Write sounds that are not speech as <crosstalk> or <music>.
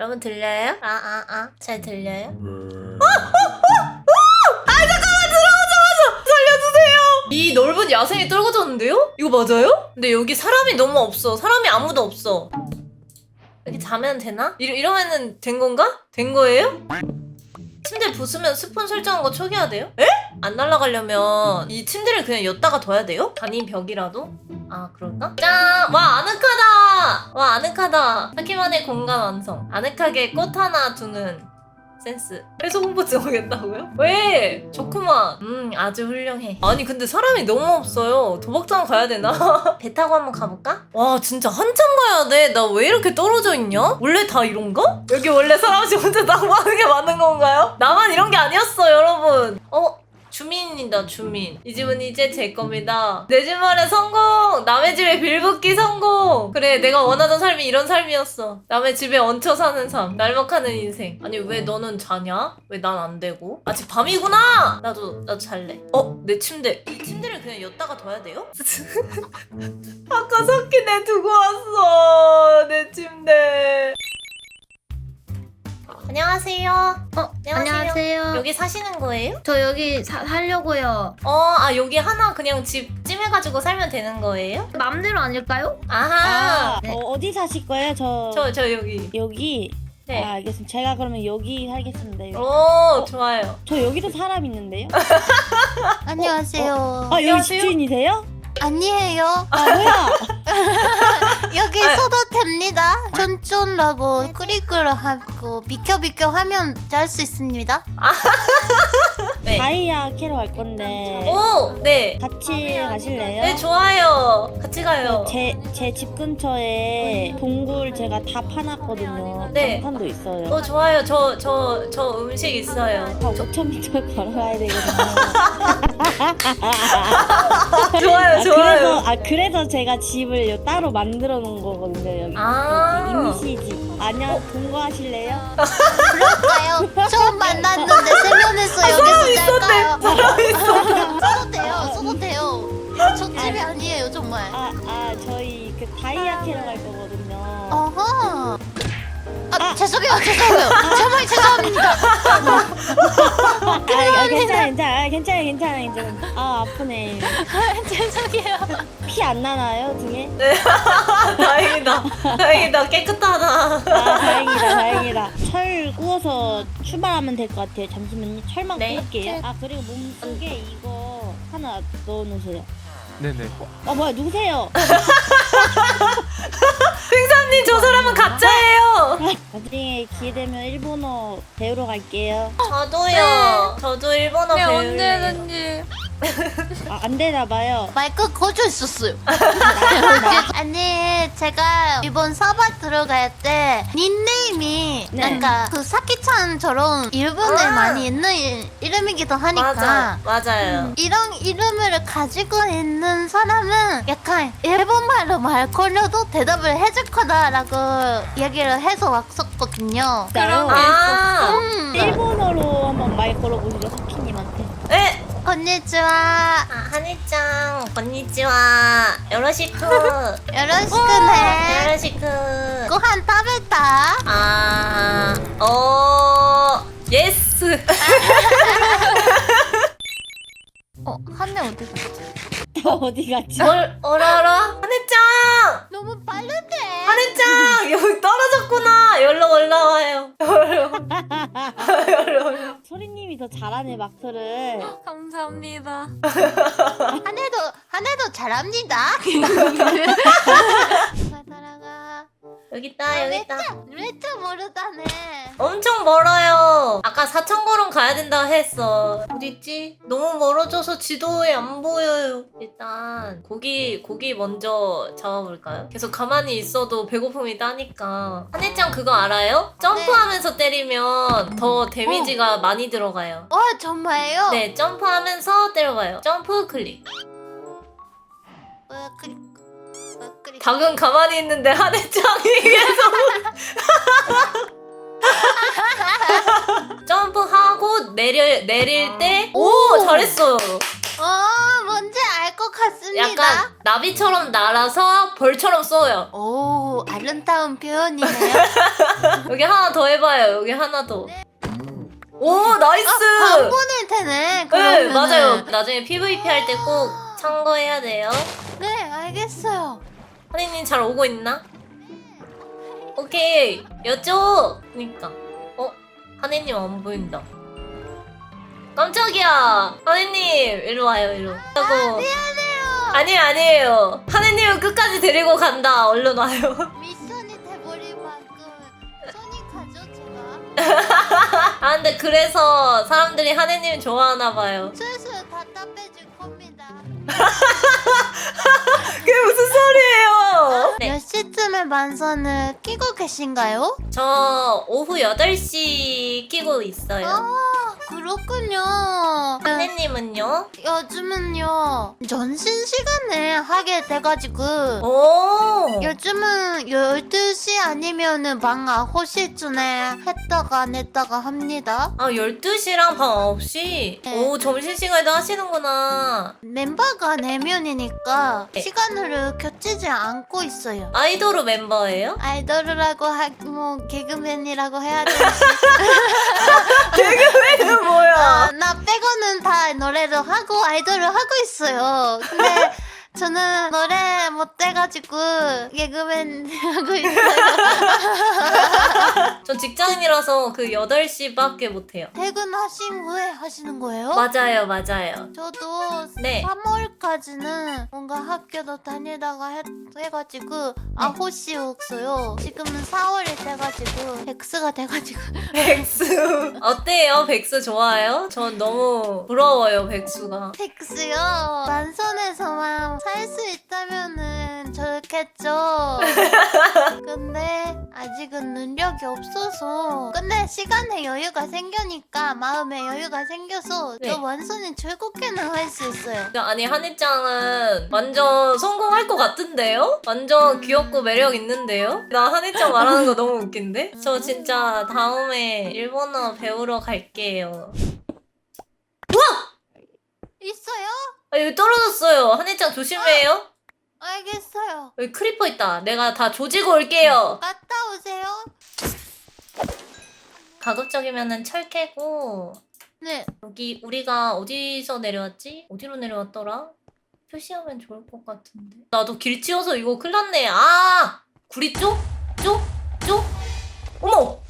여러분 들려요? 아, 아, 아. 잘 들려요? 이 넓은 야생이 떨궈졌는데요? 이거 맞아요? 근데 여기 사람이 너무 없어. 사람이 아무도 없어. 여기 자면 되나? 이러, 이러면은 된 건가? 된 거예요? 침대 부수면 스폰 설정한 거 초기화 돼요? 에? 안 날아가려면 이 침대를 그냥 였다가 둬야 돼요? 단위 벽이라도? 아 그럴까? 짠! 와 아늑하다! 와 아늑하다! 하기만의 공간 완성 아늑하게 꽃 하나 두는 센스 해소 홍보증 오겠다고요? 왜? 좋구만 음 아주 훌륭해 아니 근데 사람이 너무 없어요 도박장 가야 되나? <laughs> 배 타고 한번 가볼까? 와 진짜 한참 가야 돼나 왜 이렇게 떨어져 있냐? 원래 다 이런가? 여기 원래 사람이 <laughs> 혼자 낭만하는 게 많은 건가요? 나만 이런 게 아니었어 여러분 어? 주민이다 주민. 이 집은 이제 제 겁니다. 내 집 마련 성공! 남의 집에 빌붙기 성공! 그래 내가 원하던 삶이 이런 삶이었어. 남의 집에 얹혀 사는 삶 날먹하는 인생. 아니 왜 너는 자냐? 왜 난 안 되고? 아직 밤이구나! 나도 나도 잘래. 어? 내 침대. 이 침대를 그냥 였다가 둬야 돼요? <laughs> 아까 석기 내 두고 왔어 내 침대 안녕하세요 어 안녕하세요. 여기 사시는 거예요? 저 여기 사, 살려고요. 어, 아, 여기 하나 그냥 집 찜해가지고 살면 되는 거예요? 맘대로 아닐까요? 아하. 아, 네. 어, 어디 사실 거예요? 저, 저, 저 여기. 여기. 네. 아, 알겠습니다. 제가 그러면 여기 살겠습니다. 여기. 오, 좋아요. 저 여기도 사람 있는데요? 안녕하세요. 아, 여기 안녕하세요? 집주인이세요? 아니에요. 아, 뭐야? <laughs> 여기 서도 됩니다. 쫀쫀라고 꾸리꾸리 하고 비켜 비켜 하면 잘수 있습니다. 네. 다이아 캐러 갈 건데. 오, 네. 같이 가실래요? 네, 좋아요. 같이 가요. 제, 제 집 근처에 동굴 제가 다 파놨거든요. 네. 방탄도 있어요. 어, 좋아요. 저, 저, 저 음식 있어요. 한 5,000m 걸어가야 되거든요. <laughs> 좋아요, 아, 그래서, 아, 그래서 제가 집을 요 따로 만들어 놓은 거거든요, 여기. 아. 여기 임시 집. 안녕, 동거하실래요? <laughs> 그럴까요? 처음 만났는데 세면에서 여기서 잘까요? 써도 돼요. 써도 돼요. 저 집이 아니에요 정말. 아, 아, 저희 그 다이아 캐러 갈 거거든요. 어허. 아, 죄송해요 죄송해요. 정말 죄송합니다. 아, 아, 괜찮아, 괜찮아, 아, 괜찮아, 괜찮아, 괜찮아. 아, 아프네. <laughs> 죄송해요. 피 안 나나요, 등에? <laughs> 다행이다. 다행이다. 깨끗하다. 아, 다행이다, 다행이다. 철 구워서 출발하면 될 것 같아요. 잠시만요. 철만 네. 구울게요. 아, 그리고 몸속에 이거 하나 넣어 놓으세요. 네네. 아, 뭐야, 누구세요? <laughs> 횡사님, 저 사람은 가짜예요. 나중에 기회 되면 일본어 배우러 갈게요. 저도요. 저도 일본어 네, 배울래요. 아, 안 되나 봐요. 마이크 꺼져 있었어요. <laughs> 아니 제가 이번 서버 들어갈 때 닉네임이 네. 뭔가 그 사키찬처럼 일본에 아. 많이 있는 이- 이름이기도 하니까 맞아. 맞아요. 이런 이름을 가지고 있는 사람은 약간 일본말로 말 걸려도 대답을 해줄 거다라고 얘기를 해서 왔었거든요. 진짜요? 아. 음, 일본어로 한번 말 걸어보시죠. 네. 건니치와 아, 하니짱, 건니치와. 요로시쿠. 요로시크네. 요로시쿠. 고한 따베타. 아, 어, 예스. 어, 한내 어디 갔지? 어디 갔지? 뭘, 어라라? 하니짱! 너무 빠른데. 하니짱! 여기 떨어졌구나. 열로 올라와요. 열로. 열로 올라. 소리님이 더 잘하네, 마크를. <laughs> 감사합니다. <laughs> 한 해도 한 해도 잘합니다. <laughs> 여기 있다, 여기 있다. 레트 모르다네. 엄청 멀어요. 아까 4,000걸음 가야 된다 했어. 어딨지? 너무 멀어져서 지도에 안 보여요. 일단 고기 고기 먼저 잡아볼까요? 계속 가만히 있어도 배고픔이 따니까. 한혜짱 그거 알아요? 점프하면서 때리면 더 데미지가 많이 들어가요. 와 정말요? 네, 점프하면서 때려봐요. 점프 클릭. 왜 그리 닭은 가만히 있는데 한혜짱이 계속 <laughs> <laughs> 점프하고 내려 내릴 때오 잘했어요. 어 뭔지 알 것 같습니다. 약간 나비처럼 날아서 벌처럼 쏘요. 오 아름다운 표현이네요. <laughs> 여기 하나 더 해봐요. 여기 하나 더. 오 나이스. 광분일 테네. 네 그러면은. 맞아요. 나중에 PVP 할 때 꼭 참고해야 돼요. 네 알겠어요. 하니님 잘 오고 있나? 오케이 여쪽. 그니까 어 하니님 안 보인다. 깜짝이야. 하니님 이리 와요 이리. 하고 미안해요. 아니에요 아니에요. 하니님은 끝까지 데리고 간다. 얼른 와요. <laughs> 미션이 돼버릴 만큼 손이 가죠 제가. <laughs> 아 근데 그래서 사람들이 하니님 좋아하나 봐요. 겁니다. <laughs> 그게 무슨 소리예요? 네. 몇 시쯤에 만선을 끼고 계신가요? 저 오후 8시 끼고 있어요. 아 그렇군요. 네, 하니님은요? 요즘은요 전신 시간에 하게 돼가지고 오. 요즘은 12시 아니면은 밤 9시쯤에 했다가 안 했다가 합니다. 아 12시랑 밤 9시? 네. 오 점심시간에도 하시는구나. 멤버가 4명이니까 네. 시간을 겹치지 않고 있어요. 아이돌 멤버예요? 아이돌이라고 하뭐 개그맨이라고 해야 되지. <laughs> 아이돌을 하고 있어요. 근데 저는 노래 못 돼가지고 개그맨 하고 있어요. <laughs> 전 직장인이라서 그 8시밖에 못해요. 퇴근하신 후에 하시는 거예요? 맞아요, 맞아요. 저도 네. 3월까지는 뭔가 학교도 다니다가 해, 해가지고 네. 9시였어요. 지금은 4월이 돼가지고 백스가 돼가지고 <laughs> 백수. 어때요? 백수 좋아요? 전 너무 부러워요, 백수가. 백스요. 만선에서만 살 수 있다면은 좋겠죠. <laughs> 근데 아직은 능력이 없어서. 근데 시간에 여유가 생기니까 마음에 여유가 생겨서 네. 저 완선히 즐겁게는 할 수 있어요. 아니, 한혜짱은 완전 성공할 것 같은데요? 완전 귀엽고 매력 있는데요? 나 한혜짱 말하는 거 너무 웃긴데? 저 진짜 다음에 일본어 배우러 갈게요. 있어요? 아, 여기 떨어졌어요. 한혜짱 조심해요. 알겠어요. 여기 크리퍼 있다. 내가 다 조지고 올게요. 갔다 오세요. 가급적이면은 철 캐고 네. 여기 우리가 어디서 내려왔지? 어디로 내려왔더라? 표시하면 좋을 것 같은데. 나도 길 치워서 이거 큰일 났네. 아! 구리 쪽? 쪽? 쪽? 어머!